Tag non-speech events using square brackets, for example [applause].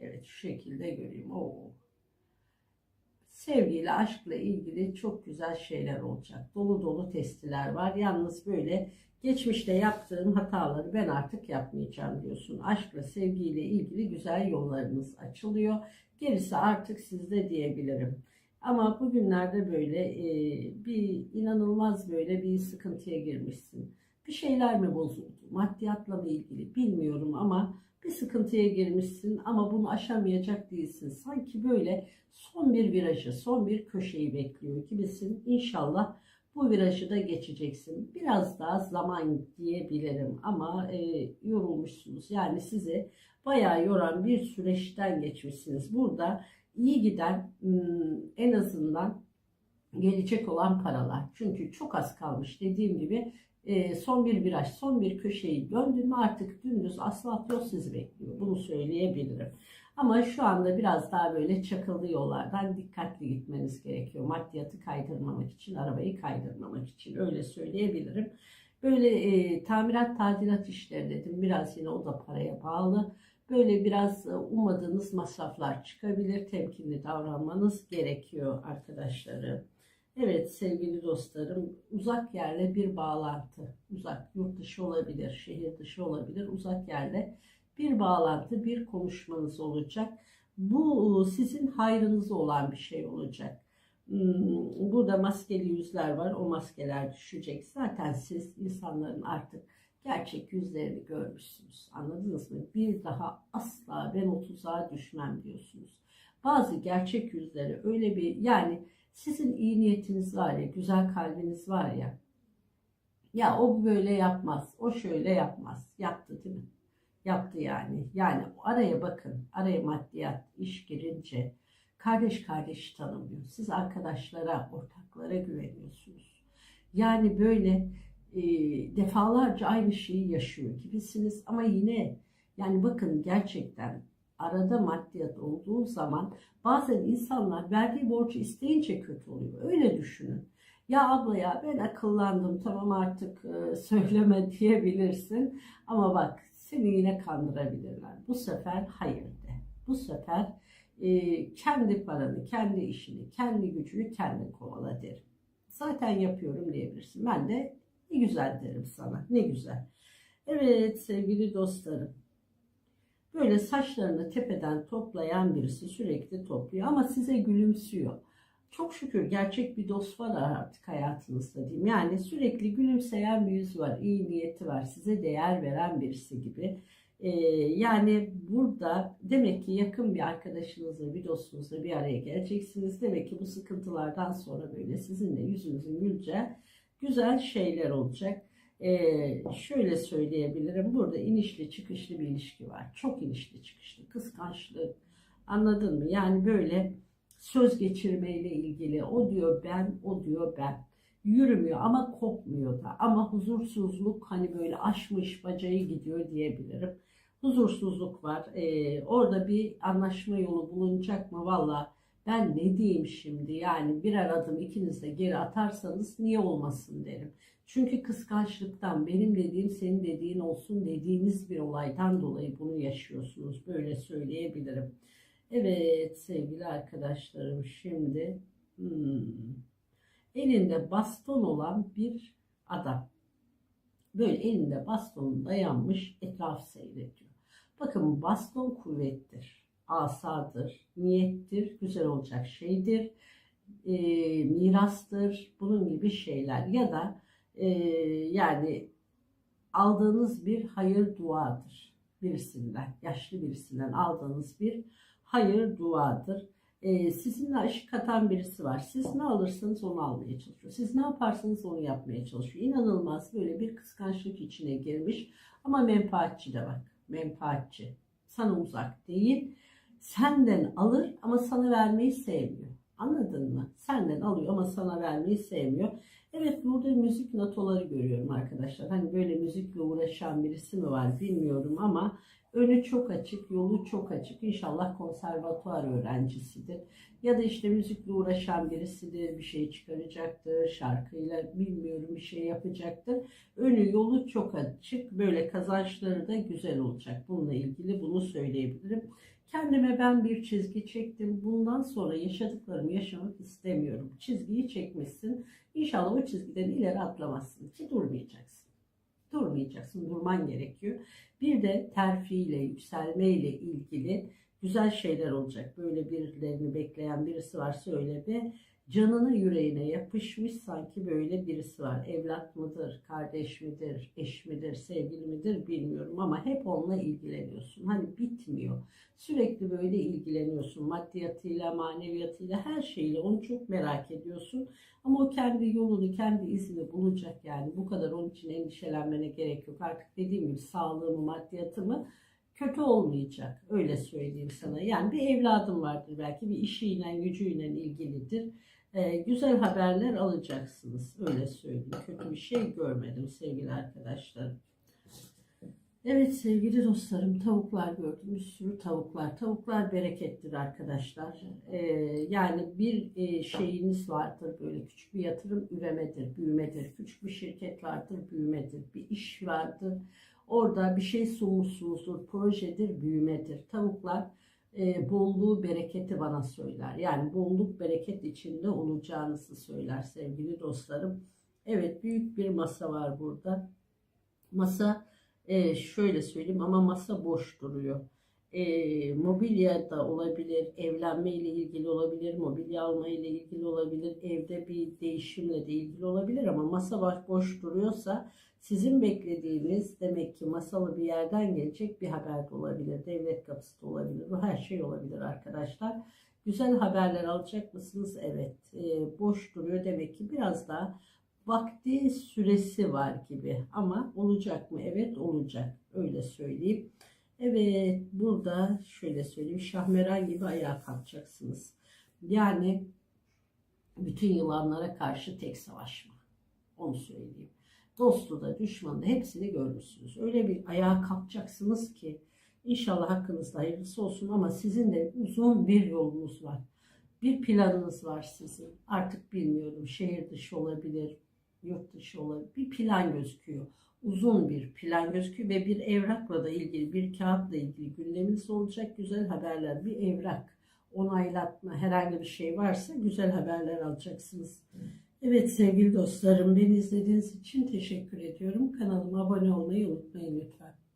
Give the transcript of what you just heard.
Evet şu şekilde göreyim. Oo. Sevgiyle, aşkla ilgili çok güzel şeyler olacak. Dolu dolu testiler var. Yalnız böyle geçmişte yaptığım hataları ben artık yapmayacağım diyorsun. Aşkla, sevgiyle ilgili güzel yollarınız açılıyor. Gerisi artık sizde diyebilirim. Ama bugünlerde böyle e, bir inanılmaz böyle bir sıkıntıya girmişsin. Bir şeyler mi bozuldu? Maddiyatla mı ilgili bilmiyorum ama bir sıkıntıya girmişsin ama bunu aşamayacak değilsin. Sanki böyle son bir virajı, son bir köşeyi bekliyor gibisin. İnşallah bu virajı da geçeceksin. Biraz daha zaman diyebilirim ama e, yorulmuşsunuz. Yani sizi bayağı yoran bir süreçten geçmişsiniz. Burada iyi giden hmm, en azından gelecek olan paralar. Çünkü çok az kalmış dediğim gibi e, son bir viraj, son bir köşeyi döndün mü artık dümdüz asfalt yol sizi bekliyor. Bunu söyleyebilirim. Ama şu anda biraz daha böyle çakıllı yollardan dikkatli gitmeniz gerekiyor. Maddiyatı kaydırmamak için, arabayı kaydırmamak için öyle söyleyebilirim. Böyle e, tamirat, tadilat işleri dedim. Biraz yine o da paraya bağlı. Böyle biraz e, ummadığınız masraflar çıkabilir. Temkinli davranmanız gerekiyor arkadaşlarım. Evet sevgili dostlarım uzak yerle bir bağlantı. Uzak yurt dışı olabilir, şehir dışı olabilir. Uzak yerle bir bağlantı, bir konuşmanız olacak. Bu sizin hayrınıza olan bir şey olacak. Hmm, Burada maskeli yüzler var. O maskeler düşecek. Zaten siz insanların artık gerçek yüzlerini görmüşsünüz. Anladınız mı? Bir daha asla ben o tuzağa düşmem diyorsunuz. Bazı gerçek yüzleri öyle bir yani sizin iyi niyetiniz var ya, güzel kalbiniz var ya. Ya o böyle yapmaz, o şöyle yapmaz. Yaptı değil mi? Yaptı yani. Yani araya bakın, araya maddiyat, iş girince kardeş kardeş tanımıyor. Siz arkadaşlara, ortaklara güveniyorsunuz. Yani böyle e, defalarca aynı şeyi yaşıyor gibisiniz ama yine yani bakın gerçekten arada maddiyat olduğu zaman bazen insanlar verdiği borcu isteyince kötü oluyor. Öyle düşünün. Ya abla ya ben akıllandım tamam artık e, [laughs] söyleme diyebilirsin. Ama bak seni yine kandırabilirler. Bu sefer hayır de. Bu sefer e, kendi paranı, kendi işini, kendi gücünü kendin kovala derim. Zaten yapıyorum diyebilirsin. Ben de ne güzel derim sana. Ne güzel. Evet sevgili dostlarım. Böyle saçlarını tepeden toplayan birisi sürekli topluyor ama size gülümsüyor. Çok şükür gerçek bir dost var artık hayatınızda diyeyim. Yani sürekli gülümseyen bir yüz var, iyi niyeti var, size değer veren birisi gibi. Ee, yani burada demek ki yakın bir arkadaşınızla, bir dostunuzla bir araya geleceksiniz. Demek ki bu sıkıntılardan sonra böyle sizinle yüzünüzün güleceği güzel şeyler olacak. Ee, şöyle söyleyebilirim. Burada inişli çıkışlı bir ilişki var. Çok inişli çıkışlı. Kıskançlık. Anladın mı? Yani böyle söz geçirmeyle ilgili. O diyor ben, o diyor ben. Yürümüyor ama kopmuyor da. Ama huzursuzluk hani böyle aşmış bacayı gidiyor diyebilirim. Huzursuzluk var. Ee, orada bir anlaşma yolu bulunacak mı? Valla ben ne diyeyim şimdi? Yani birer adım ikiniz de geri atarsanız niye olmasın derim. Çünkü kıskançlıktan benim dediğim senin dediğin olsun dediğiniz bir olaydan dolayı bunu yaşıyorsunuz. Böyle söyleyebilirim. Evet sevgili arkadaşlarım şimdi hmm, elinde baston olan bir adam. Böyle elinde bastonun dayanmış etraf seyrediyor. Bakın baston kuvvettir, asadır, niyettir, güzel olacak şeydir, e, mirastır, bunun gibi şeyler ya da e, yani aldığınız bir hayır duadır birisinden, yaşlı birisinden aldığınız bir hayır duadır. E, sizinle aşık atan birisi var. Siz ne alırsanız onu almaya çalışıyor. Siz ne yaparsanız onu yapmaya çalışıyor. İnanılmaz böyle bir kıskançlık içine girmiş ama menfaatçi de bak. Menfaatçi. sana uzak değil. Senden alır ama sana vermeyi sevmiyor. Anladın mı? Senden alıyor ama sana vermeyi sevmiyor. Evet burada müzik notaları görüyorum arkadaşlar. Hani böyle müzikle uğraşan birisi mi var bilmiyorum ama önü çok açık, yolu çok açık. İnşallah konservatuvar öğrencisidir. Ya da işte müzikle uğraşan birisidir, bir şey çıkaracaktır, şarkıyla bilmiyorum bir şey yapacaktır. Önü yolu çok açık, böyle kazançları da güzel olacak. Bununla ilgili bunu söyleyebilirim. Kendime ben bir çizgi çektim. Bundan sonra yaşadıklarımı yaşamak istemiyorum. Çizgiyi çekmişsin. İnşallah o çizgiden ileri atlamazsın ki durmayacaksın. Durmayacaksın, durman gerekiyor. Bir de terfiyle, yükselmeyle ilgili güzel şeyler olacak. Böyle birilerini bekleyen birisi varsa öyle bir canını yüreğine yapışmış sanki böyle birisi var. Evlat mıdır, kardeş midir, eş midir, sevgili midir bilmiyorum ama hep onunla ilgileniyorsun. Hani bitmiyor. Sürekli böyle ilgileniyorsun. Maddiyatıyla, maneviyatıyla, her şeyle onu çok merak ediyorsun. Ama o kendi yolunu, kendi izini bulacak yani. Bu kadar onun için endişelenmene gerek yok. Artık dediğim gibi sağlığımı, maddiyatımı kötü olmayacak. Öyle söyleyeyim sana. Yani bir evladım vardır belki bir işiyle, gücüyle ilgilidir. Ee, güzel haberler alacaksınız. Öyle söyleyeyim. Kötü bir şey görmedim sevgili arkadaşlar. Evet sevgili dostlarım tavuklar gördüm. Bir sürü tavuklar. Tavuklar berekettir arkadaşlar. Ee, yani bir e, şeyiniz vardır böyle küçük bir yatırım üremedir, büyümedir. Küçük bir şirket vardır, büyümedir. Bir iş vardır. Orada bir şey sunmuşsunuzdur, projedir, büyümedir. Tavuklar e, bolluğu, bereketi bana söyler. Yani bolluk, bereket içinde olacağınızı söyler sevgili dostlarım. Evet büyük bir masa var burada. Masa e, şöyle söyleyeyim ama masa boş duruyor. E, mobilya da olabilir, evlenme ile ilgili olabilir, mobilya alma ile ilgili olabilir, evde bir değişimle de ilgili olabilir ama masa boş duruyorsa sizin beklediğiniz demek ki masalı bir yerden gelecek bir haber de olabilir, devlet kapısı da olabilir, bu her şey olabilir arkadaşlar. Güzel haberler alacak mısınız? Evet. E, boş duruyor demek ki biraz daha vakti süresi var gibi ama olacak mı? Evet olacak. Öyle söyleyeyim. Evet burada şöyle söyleyeyim şahmeran gibi ayağa kalkacaksınız. Yani bütün yılanlara karşı tek savaşma. Onu söyleyeyim. Dostu da düşmanı da hepsini görmüşsünüz. Öyle bir ayağa kalkacaksınız ki inşallah hakkınızda hayırlısı olsun ama sizin de uzun bir yolunuz var. Bir planınız var sizin. Artık bilmiyorum şehir dışı olabilir, yurt dışı olabilir. Bir plan gözüküyor. Uzun bir plan gözüküyor ve bir evrakla da ilgili, bir kağıtla ilgili gündeminiz olacak güzel haberler. Bir evrak, onaylatma, herhangi bir şey varsa güzel haberler alacaksınız. Evet sevgili dostlarım, beni izlediğiniz için teşekkür ediyorum. Kanalıma abone olmayı unutmayın lütfen.